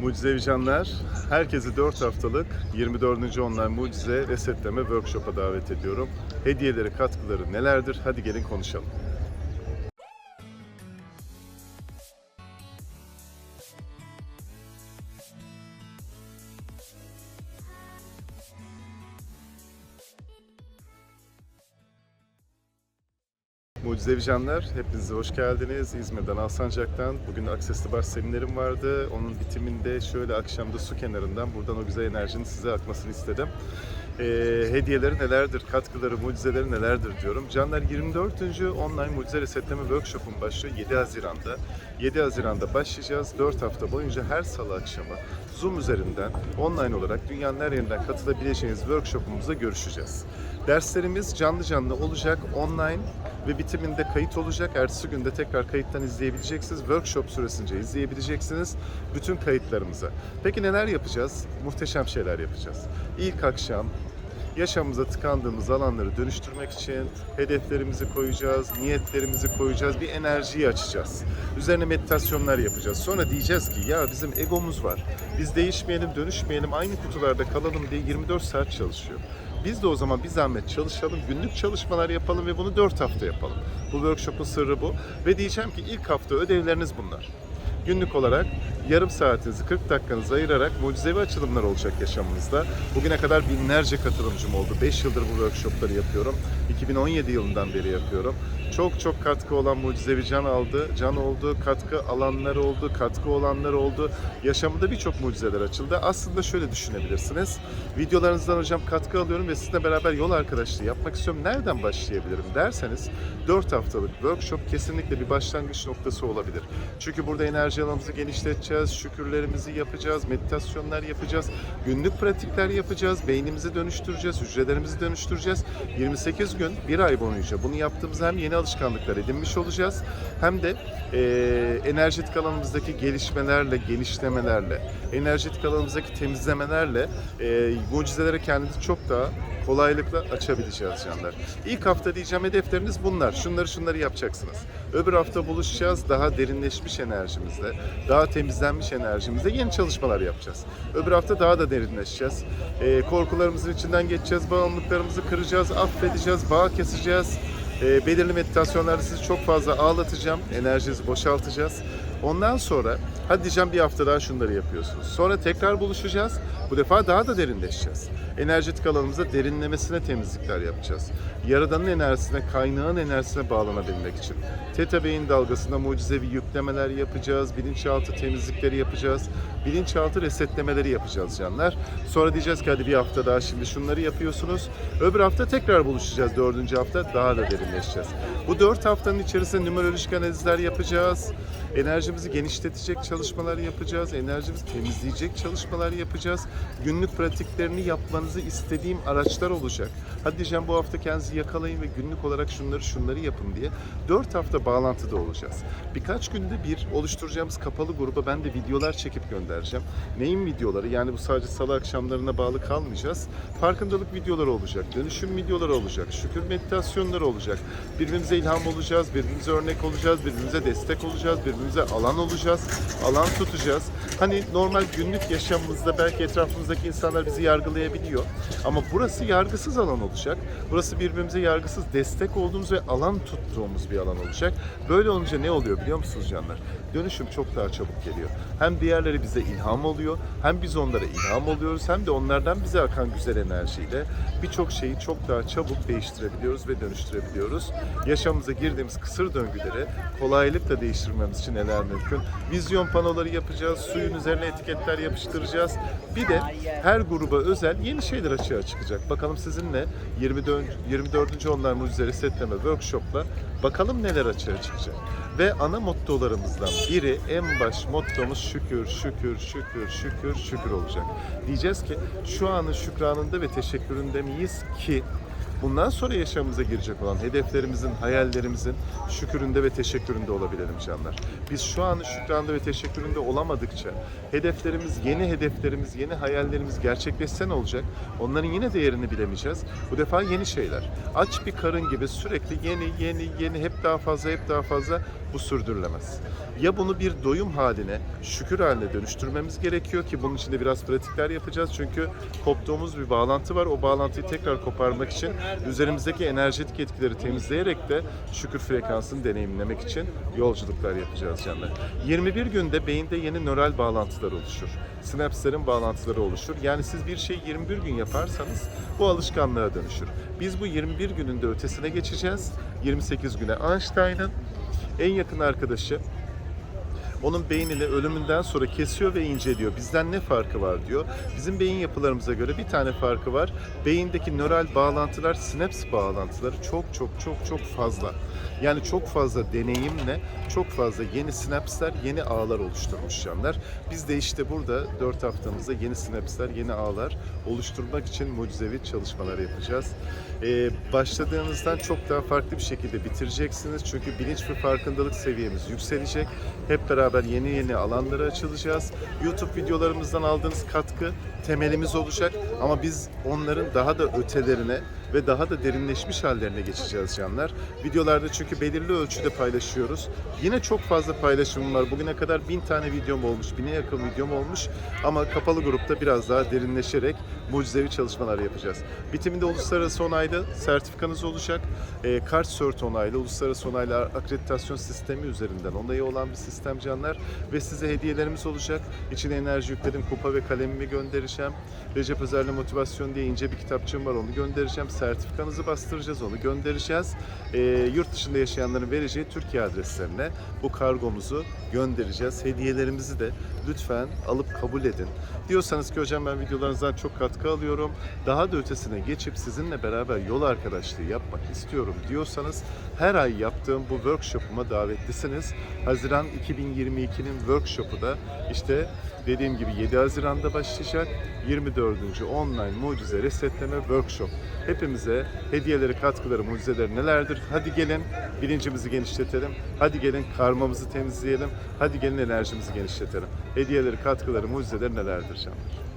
Mucizevi Canlar, herkesi 4 haftalık 24. Online Mucize Resetleme Workshop'a davet ediyorum. Hediyeleri, katkıları nelerdir? Hadi gelin konuşalım. Mucizevi Canlar, hepinize hoş geldiniz. İzmir'den, Alsancak'tan. Bugün Access Bar seminerim vardı. Onun bitiminde şöyle akşamda su kenarından buradan o güzel enerjinin size akmasını istedim. Ee, hediyeleri nelerdir, katkıları, mucizeleri nelerdir diyorum. Canlar 24. Online Mucize Resetleme Workshop'un başlıyor 7 Haziran'da. 7 Haziran'da başlayacağız. 4 hafta boyunca her salı akşamı Zoom üzerinden online olarak dünyanın her yerinden katılabileceğiniz workshop'umuzda görüşeceğiz. Derslerimiz canlı canlı olacak, online ve bitiminde kayıt olacak. Ertesi günde tekrar kayıttan izleyebileceksiniz. Workshop süresince izleyebileceksiniz bütün kayıtlarımıza. Peki neler yapacağız? Muhteşem şeyler yapacağız. İlk akşam yaşamımıza tıkandığımız alanları dönüştürmek için hedeflerimizi koyacağız, niyetlerimizi koyacağız, bir enerjiyi açacağız. Üzerine meditasyonlar yapacağız. Sonra diyeceğiz ki ya bizim egomuz var. Biz değişmeyelim, dönüşmeyelim, aynı kutularda kalalım diye 24 saat çalışıyor. Biz de o zaman bir zahmet çalışalım, günlük çalışmalar yapalım ve bunu 4 hafta yapalım. Bu workshop'un sırrı bu. Ve diyeceğim ki ilk hafta ödevleriniz bunlar. Günlük olarak yarım saatinizi, 40 dakikanızı ayırarak mucizevi açılımlar olacak yaşamınızda. Bugüne kadar binlerce katılımcım oldu. 5 yıldır bu workshopları yapıyorum. 2017 yılından beri yapıyorum. Çok çok katkı olan mucizevi can aldı, can oldu, katkı alanları oldu, katkı olanları oldu. Yaşamında birçok mucizeler açıldı. Aslında şöyle düşünebilirsiniz. Videolarınızdan hocam katkı alıyorum ve sizinle beraber yol arkadaşlığı yapmak istiyorum. Nereden başlayabilirim derseniz 4 haftalık workshop kesinlikle bir başlangıç noktası olabilir. Çünkü burada enerji alanımızı genişleteceğiz, şükürlerimizi yapacağız, meditasyonlar yapacağız, günlük pratikler yapacağız, beynimizi dönüştüreceğiz, hücrelerimizi dönüştüreceğiz. 28 gün, bir ay boyunca bunu yaptığımız hem yeni alışkanlıklar edinmiş olacağız hem de eee enerjetik alanımızdaki gelişmelerle, genişlemelerle, enerjetik alanımızdaki temizlemelerle eee mucizelere kendimizi çok daha kolaylıkla açabileceğiz canlar. İlk hafta diyeceğim hedefleriniz bunlar. Şunları şunları yapacaksınız. Öbür hafta buluşacağız daha derinleşmiş enerjimizle, daha temizlenmiş enerjimizle yeni çalışmalar yapacağız. Öbür hafta daha da derinleşeceğiz. Ee, korkularımızın içinden geçeceğiz, bağımlılıklarımızı kıracağız, affedeceğiz, bağ keseceğiz. Ee, belirli meditasyonlarda sizi çok fazla ağlatacağım, enerjinizi boşaltacağız. Ondan sonra hadi diyeceğim bir hafta daha şunları yapıyorsunuz. Sonra tekrar buluşacağız. Bu defa daha da derinleşeceğiz. Enerjetik alanımıza derinlemesine temizlikler yapacağız. Yaradanın enerjisine, kaynağın enerjisine bağlanabilmek için. Teta beyin dalgasında mucizevi yüklemeler yapacağız. Bilinçaltı temizlikleri yapacağız. Bilinçaltı resetlemeleri yapacağız canlar. Sonra diyeceğiz ki hadi bir hafta daha şimdi şunları yapıyorsunuz. Öbür hafta tekrar buluşacağız dördüncü hafta. Daha da derinleşeceğiz. Bu dört haftanın içerisinde numerolojik analizler yapacağız. Enerjimizi genişletecek çalışmalar yapacağız. Enerjimizi temizleyecek çalışmalar yapacağız. Günlük pratiklerini yapmanızı istediğim araçlar olacak. Hadi diyeceğim bu hafta kendinizi yakalayın ve günlük olarak şunları şunları yapın diye. 4 hafta bağlantıda olacağız. Birkaç günde bir oluşturacağımız kapalı gruba ben de videolar çekip göndereceğim. Neyin videoları? Yani bu sadece salı akşamlarına bağlı kalmayacağız. Farkındalık videoları olacak. Dönüşüm videoları olacak. Şükür meditasyonları olacak. Birbirimize ilham olacağız. Birbirimize örnek olacağız. Birbirimize destek olacağız. Birbirimize alan olacağız. Alan tutacağız. Hani normal günlük yaşamımızda belki etrafımızdaki insanlar bizi yargılayabiliyor. Ama burası yargısız alan olacak. Burası birbirimize yargısız destek olduğumuz ve alan tuttuğumuz bir alan olacak. Böyle olunca ne oluyor biliyor musunuz canlar? Dönüşüm çok daha çabuk geliyor. Hem diğerleri bize ilham oluyor, hem biz onlara ilham oluyoruz, hem de onlardan bize akan güzel enerjiyle birçok şeyi çok daha çabuk değiştirebiliyoruz ve dönüştürebiliyoruz. Yaşamımıza girdiğimiz kısır döngüleri kolaylıkla değiştirmemiz için neler mümkün? Vizyon panoları yapacağız, suyun üzerine etiketler yapıştıracağız. Bir de her gruba özel yeni şeyler açığa çıkacak. Bakalım sizinle 24. 24. Onlar Mucize Resetleme Workshop'la bakalım neler açığa çıkacak. Ve ana mottolarımızdan biri en baş mottomuz şükür, şükür, şükür, şükür, şükür olacak. Diyeceğiz ki şu anın şükranında ve teşekküründe miyiz ki bundan sonra yaşamımıza girecek olan hedeflerimizin, hayallerimizin şüküründe ve teşekküründe olabilelim canlar. Biz şu anın şükranda ve teşekküründe olamadıkça hedeflerimiz, yeni hedeflerimiz, yeni hayallerimiz gerçekleşse ne olacak? Onların yine değerini bilemeyeceğiz. Bu defa yeni şeyler. Aç bir karın gibi sürekli yeni, yeni, yeni, hep daha fazla, hep daha fazla bu sürdürülemez. Ya bunu bir doyum haline, şükür haline dönüştürmemiz gerekiyor ki bunun için de biraz pratikler yapacağız. Çünkü koptuğumuz bir bağlantı var. O bağlantıyı tekrar koparmak için üzerimizdeki enerjetik etkileri temizleyerek de şükür frekansını deneyimlemek için yolculuklar yapacağız canlar. 21 günde beyinde yeni nöral bağlantılar oluşur. Sinapslerin bağlantıları oluşur. Yani siz bir şeyi 21 gün yaparsanız bu alışkanlığa dönüşür. Biz bu 21 günün de ötesine geçeceğiz. 28 güne Einstein'ın en yakın arkadaşı onun beynini ölümünden sonra kesiyor ve inceliyor. Bizden ne farkı var diyor. Bizim beyin yapılarımıza göre bir tane farkı var. Beyindeki nöral bağlantılar, sinaps bağlantıları çok çok çok çok fazla. Yani çok fazla deneyimle çok fazla yeni sinapsler, yeni ağlar oluşturmuş canlar. Biz de işte burada 4 haftamızda yeni sinapsler, yeni ağlar oluşturmak için mucizevi çalışmalar yapacağız. Ee, başladığınızdan çok daha farklı bir şekilde bitireceksiniz. Çünkü bilinç ve farkındalık seviyemiz yükselecek. Hep beraber yeni yeni alanlara açılacağız. YouTube videolarımızdan aldığınız katkı temelimiz olacak ama biz onların daha da ötelerine ve daha da derinleşmiş hallerine geçeceğiz canlar. Videolarda çünkü belirli ölçüde paylaşıyoruz. Yine çok fazla paylaşımım var. Bugüne kadar bin tane videom olmuş, bine yakın videom olmuş. Ama kapalı grupta biraz daha derinleşerek mucizevi çalışmalar yapacağız. Bitiminde uluslararası onaylı sertifikanız olacak. E, Kart Cert onaylı, uluslararası onaylı akreditasyon sistemi üzerinden onayı olan bir sistem canlar. Ve size hediyelerimiz olacak. İçine enerji yükledim, kupa ve kalemimi göndereceğim. Recep Özer'le Motivasyon diye ince bir kitapçığım var onu göndereceğim. Sertifikanızı bastıracağız onu göndereceğiz. E, yurt dışında yaşayanların vereceği Türkiye adreslerine bu kargomuzu göndereceğiz. Hediyelerimizi de lütfen alıp kabul edin. Diyorsanız ki hocam ben videolarınızdan çok katkı alıyorum. Daha da ötesine geçip sizinle beraber yol arkadaşlığı yapmak istiyorum diyorsanız her ay yaptığım bu workshop'uma davetlisiniz. Haziran 2022'nin workshop'u da işte dediğim gibi 7 Haziran'da başlayacak. 24. online mucize resetleme workshop. Hepimize hediyeleri, katkıları, mucizeleri nelerdir? Hadi gelin bilincimizi genişletelim. Hadi gelin karmamızı temizleyelim. Hadi gelin enerjimizi genişletelim. Hediyeleri, katkıları, mucizeleri nelerdir canlar?